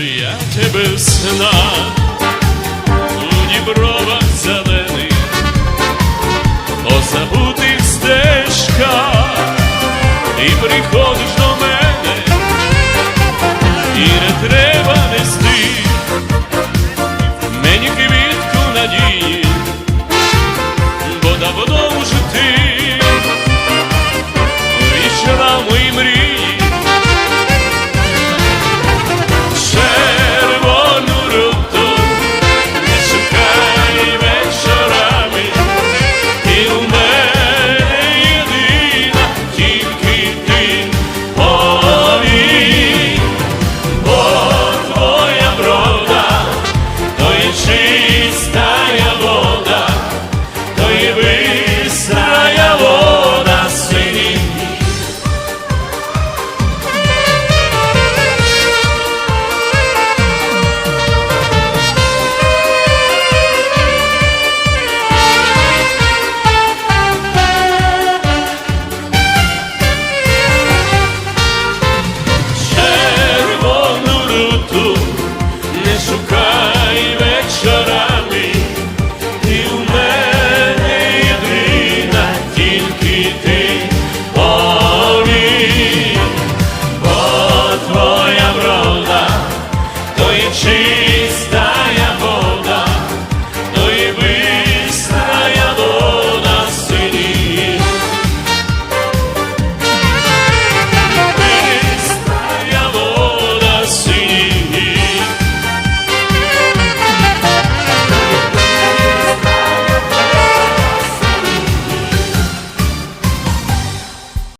я тебе в у дібровах зелених, по забутих стежках, ти приходиш до мене. І не треба. em ti.